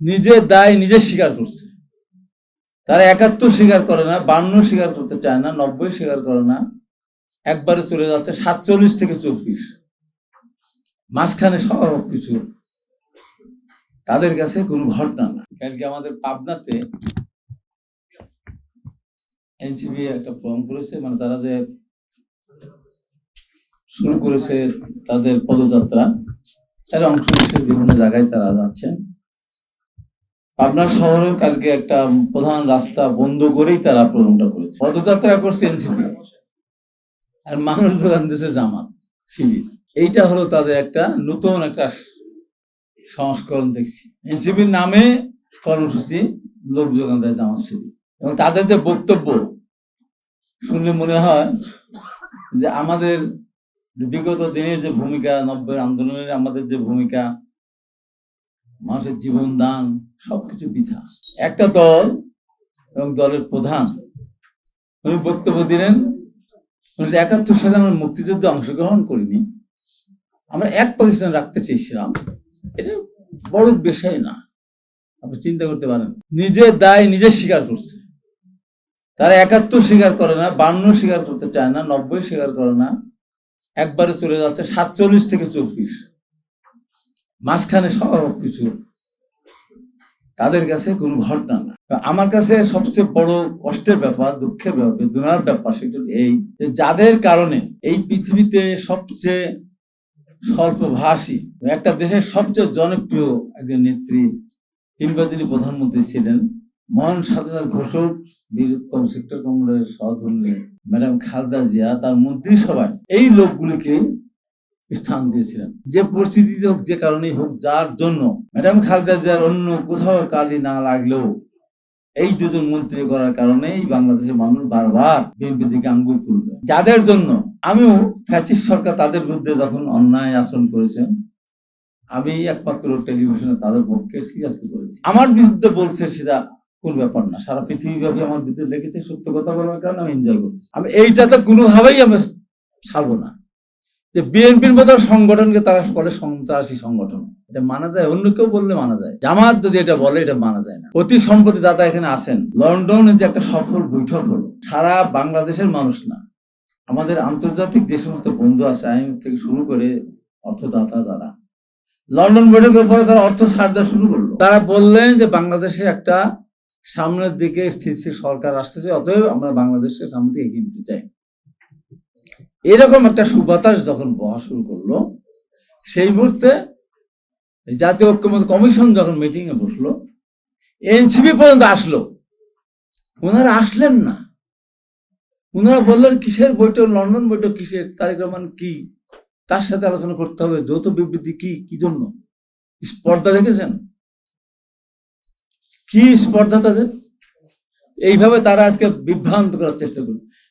নিজের দায় নিজে স্বীকার করছে। তারা একাত্তর স্বীকার করে না, বান্ন স্বীকার করতে চায় না, নব্বই স্বীকার করে না। একবারে চলে যাচ্ছে সাতচল্লিশ থেকে চব্বিশ। মাঝখানে সব কিছু। তাদের কাছে কোনো ঘটনা না। কালকে আমাদের পাবনাতে এনসিবি একটা প্রোগ্রাম করেছে মানে তারা যে শুরু করেছে তাদের পদযাত্রা, তারা অংশ বিভিন্ন জায়গায় তারা যাচ্ছেন। পাবনা শহরেও কালকে একটা প্রধান রাস্তা বন্ধ করেই তারা প্রোগ্রামটা করেছে। পদযাত্রা করছে এনসিপি। আর মানুষ দোকান দিয়েছে জামাত শিবির এইটা হলো তাদের একটা নতুন একটা সংস্করণ দেখছি। এনসিপির নামে কর্মসূচি লোক যোগান দেয় জামাত শিবির এবং তাদের যে বক্তব্য, শুনলে মনে হয় যে আমাদের বিগত দিনের যে ভূমিকা নব্বই আন্দোলনের আমাদের যে ভূমিকা মানুষের জীবন, দান, সবকিছু বৃথা। একটা দল এবং দলের প্রধান। উনি বক্তব্য দিলেন একাত্তর সালে আমরা মুক্তিযুদ্ধে অংশগ্রহণ করিনি। আমরা এক পাকিস্তান রাখতে চেয়েছিলাম। এটা বড় বিষয় না। আপনি চিন্তা করতে পারেন নিজের দায় নিজে স্বীকার করছে। তারা একাত্তর স্বীকার করে না, বান্ন স্বীকার করতে চায় না, নব্বই স্বীকার করে না। একবারে চলে যাচ্ছে সাতচল্লিশ থেকে চব্বিশ। মাঝখানে সব কিছু তাদের কাছে কোনো ঘটনা না। আমার কাছে সবচেয়ে বড় কষ্টের ব্যাপার, দুঃখের ব্যাপার, বেদনার ব্যাপার সেটা এই যে যাদের কারণে এই পৃথিবীতে সবচেয়ে স্বল্পভাষী, একটা দেশের সবচেয়ে জনপ্রিয় একজন নেত্রী তিনবার তিনি প্রধানমন্ত্রী ছিলেন। মহান স্বাধীনতা ঘোষক বীরুত্তম সেক্টর কংগ্রেসের সহধর্মী ম্যাডাম খালদা জিয়া, তার মন্ত্রিসভায় এই লোকগুলিকে স্থান দিয়েছিলেন। যে পরিস্থিতিতে হোক, যে কারণেই হোক, যার জন্য ম্যাডাম খালেদা জিয়ার অন্য কোথাও কালি না লাগলেও এই দুজন মন্ত্রী করার কারণেই বাংলাদেশের মানুষ বারবার বিএনপি দিকে আঙ্গুল তুলবে। যাদের জন্য আমিও ফ্যাসিস্ট সরকার তাদের বিরুদ্ধে যখন অন্যায় আচরণ করেছেন, আমি একমাত্র টেলিভিশনে তাদের পক্ষে সিরিয়াসলি করেছি। আমার বিরুদ্ধে বলছে সেটা কোন ব্যাপার না। সারা পৃথিবীব্যাপী আমার বিরুদ্ধে লেগেছে সত্য কথা বলার কারণে আমি এনজয় করছি আমি এইটা তো কোনোভাবেই আমি ছাড়বো না। যে বিএনপির মতো সংগঠনকে তারা বলে সন্ত্রাসী সংগঠন। এটা মানা যায়, অন্য কেউ বললে মানা যায়। জামাত যদি এটা বলে, এটা মানা যায় না। অতি সম্প্রতি দাদা এখানে আসেন লন্ডনে যে একটা সফল বৈঠক হলো, সারা বাংলাদেশের মানুষ না। আমাদের আন্তর্জাতিক যে সমস্ত বন্ধু আছে আইন থেকে শুরু করে অর্থদাতা যারা, লন্ডন বৈঠকের পরে তারা অর্থ ছাড় দেওয়া শুরু করল। তারা বললেন যে বাংলাদেশে একটা সামনের দিকে স্থিতিশীল সরকার আসতেছে, অতএব আমরা বাংলাদেশের সামনে দিকে এগিয়ে নিতে চাই। এরকম একটা সুবাতাস যখন বহা শুরু করল, সেই মুহূর্তে জাতীয় ঐক্যমত কমিশন যখন মিটিং এ বসল এনসিপি পর্যন্ত আসলো। ওনারা আসলেন না। ওনারা বললেন, কিসের বৈঠক? লন্ডন বৈঠক কিসের? তারেক রহমান কি? তার সাথে আলোচনা করতে হবে। যৌথ বিবৃতি কি? কি জন্য? স্পর্ধা দেখেছেন? কি স্পর্ধা তাদের? এইভাবে তারা আজকে বিভ্রান্ত করার চেষ্টা করবে